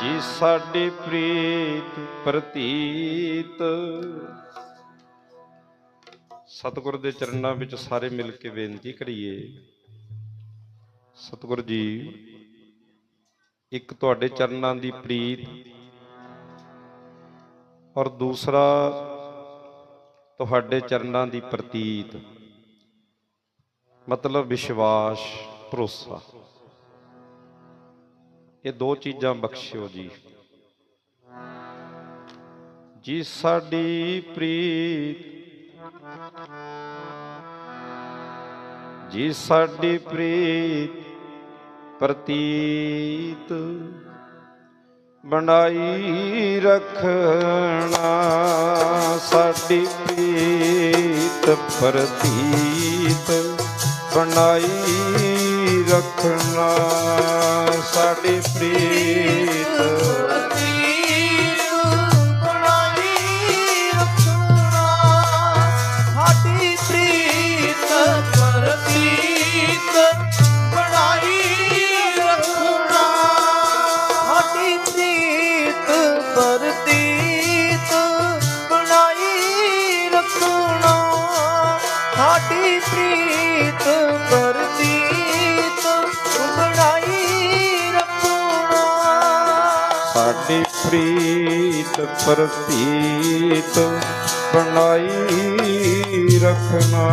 ਜੀ ਸਾਡੀ ਪ੍ਰੀਤ ਪ੍ਰਤੀਤ। ਸਤਿਗੁਰ ਦੇ ਚਰਨਾਂ ਵਿੱਚ ਸਾਰੇ ਮਿਲ ਕੇ ਬੇਨਤੀ ਕਰੀਏ, ਸਤਿਗੁਰ ਜੀ, ਇੱਕ ਤੁਹਾਡੇ ਚਰਨਾਂ ਦੀ ਪ੍ਰੀਤ ਔਰ ਦੂਸਰਾ ਤੁਹਾਡੇ ਚਰਨਾਂ ਦੀ ਪ੍ਰਤੀਤ, ਮਤਲਬ ਵਿਸ਼ਵਾਸ, ਭਰੋਸਾ। ਇਹ ਦੋ ਚੀਜ਼ਾਂ ਬਖਸ਼ਿਓ ਜੀ। ਜੀ ਸਾਡੀ ਪ੍ਰੀਤ, ਜੀ ਸਾਡੀ ਪ੍ਰੀਤ ਪ੍ਰਤੀਤ ਬਣਾਈ ਰੱਖਣਾ। ਸਾਡੀ ਪ੍ਰੀਤ ਪ੍ਰਤੀਤ ਬਣਾਈ ਰੱਖਣਾ ਸਾਡੀ ਪ੍ਰੀਤ। ਪ੍ਰੀਤ ਪ੍ਰਤੀਤ ਬਣਾਈ ਰੱਖਣਾ।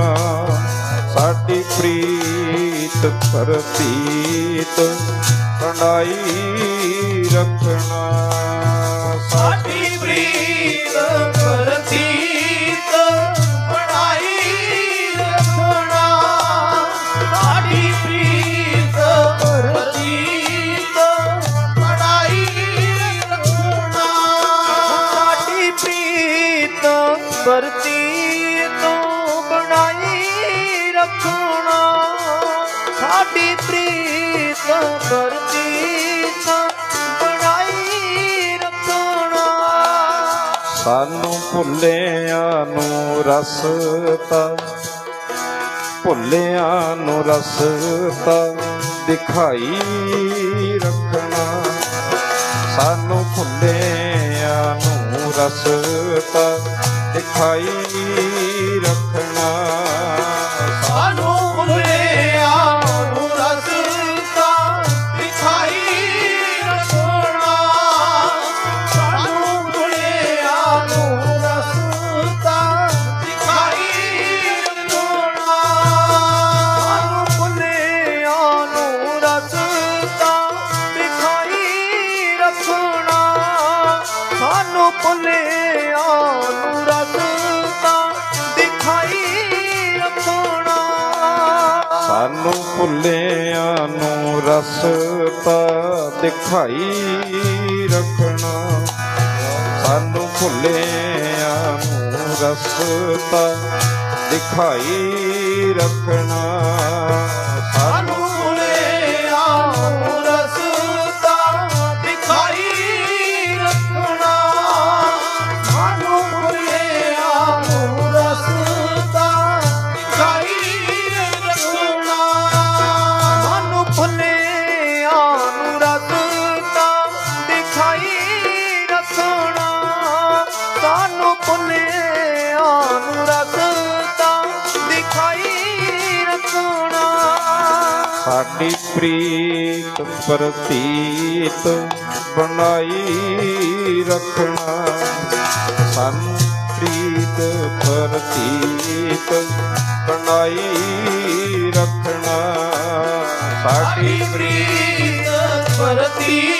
ਸਾਡੀ ਪ੍ਰੀਤ ਪ੍ਰਤੀਤ ਬਣਾਈ ਰੱਖਣਾ। ਸਾਡੀ ਪ੍ਰੀਤ ਪ੍ਰਤੀਤ ਬਣਾਈ ਰੱਖਣਾ। ਸਾਨੂੰ ਭੁੱਲਿਆਂ ਨੂੰ ਰਸਤਾ, ਭੁੱਲਿਆਂ ਨੂੰ ਰਸਤਾ ਦਿਖਾਈ ਰੱਖਣਾ। ਸਾਨੂੰ ਭੁੱਲਿਆਂ ਨੂੰ ਰਸਤਾ ਦਿਖਾਈ ਸਾਨੂੰ ਭੁੱਲਿਆਂ ਨੂੰ ਰਸਤਾ ਦਿਖਾਈ ਰੱਖਣਾ। ਸਾਨੂੰ ਭੁੱਲਿਆਂ ਨੂੰ ਰਸਤਾ ਦਿਖਾਈ ਰੱਖਣਾ। ਸਾਨੂੰ ਸਾਡੀ ਪ੍ਰੀਤ ਪ੍ਰਤੀਤ ਬਣਾਈ ਰੱਖਣਾ। ਸਾਨੂੰ ਪ੍ਰੀਤ ਪ੍ਰਤੀਤ ਬਣਾਈ ਰੱਖਣਾ। ਸਾਡੀ ਸਾਡੀ ਪ੍ਰੀਤ ਪ੍ਰਤੀਤ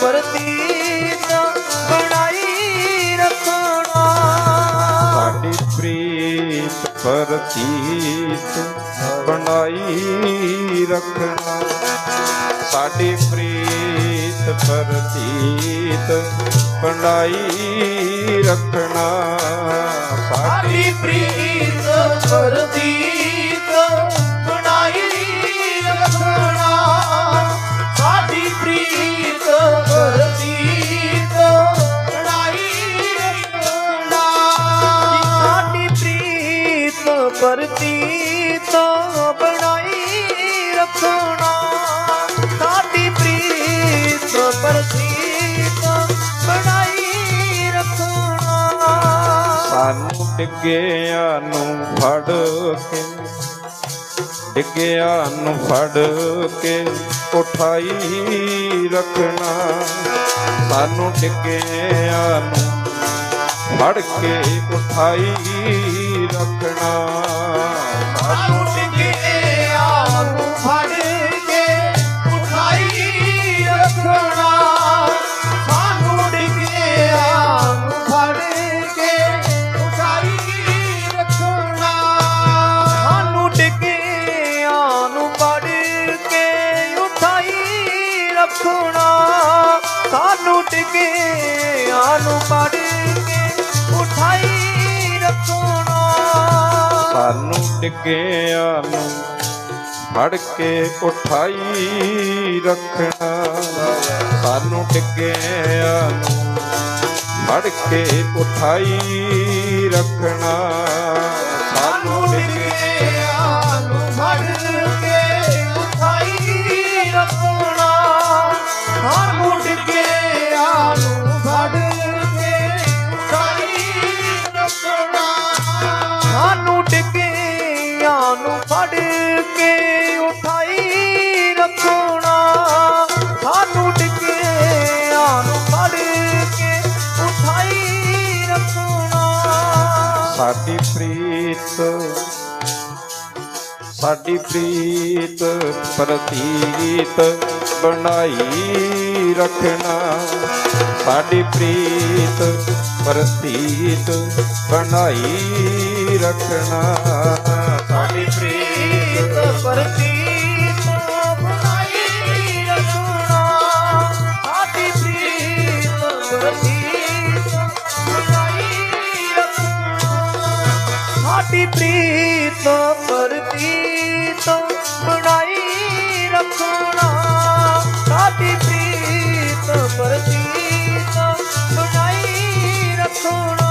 ਪ੍ਰਤੀਤ ਬਣਾਈ ਰੱਖਣਾ। ਸਾਡੀ ਪ੍ਰੀਤ ਪ੍ਰਤੀਤ ਬਣਾਈ ਰੱਖਣਾ। ਸਾਡੀ ਪ੍ਰੀਤ ਪ੍ਰਤੀਤ ਬਣਾਈ ਰੱਖਣਾ। ਸਾਡੀ ਪ੍ਰੀਤ ਪ੍ਰਤੀਤ ਸਾਨੂੰ ਡਿੱਗਿਆਂ ਨੂੰ ਫੜ ਕੇ ਡਿੱਗਿਆਂ ਨੂੰ ਫੜ ਕੇ ਉਠਾਈ ਰੱਖਣਾ। ਸਾਨੂੰ ਡਿੱਗਿਆਂ ਨੂੰ ਫੜ ਕੇ ਉਠਾਈ ਰੱਖਣਾ। ਸਾਨੂੰ ਉਠਾਈ ਰੱਖਣਾ ਸਾਨੂੰ ਡਿੱਗਿਆਂ ਨੂੰ ਫੜ ਕੇ ਉਠਾਈ ਰੱਖਣਾ। ਸਾਨੂੰ ਡਿੱਗਿਆਂ ਨੂੰ ਫੜ ਕੇ ਉਠਾਈ ਰੱਖਣਾ। ਸਾਨੂੰ ਡਿੱਗਿਆਂ ਫੜ ਕੇ ਉਠਾਈ ਰੱਖਣਾ। ਸਾਨੂੰ ਡਿੱਗਿਆਂ ਫੜ ਕੇ ਉਠਾਈ ਰੱਖਣਾ। ਸਾਡੀ ਪ੍ਰੀਤ ਸਾਡੀ ਪ੍ਰੀਤ ਪ੍ਰਤੀਤ ਬਣਾਈ ਰੱਖਣਾ। ਸਾਡੀ ਪ੍ਰੀਤ ਪ੍ਰਤੀਤ ਬਣਾਈ ਰੱਖਣਾ। ਪ੍ਰੀਤ ਪ੍ਰਤੀਤ ਬਣਾਈ ਰੱਖਣਾ। ਸਾਡੀ ਪ੍ਰੀਤ ਪ੍ਰਤੀਤ ਬਣਾਈ ਰੱਖਣਾ।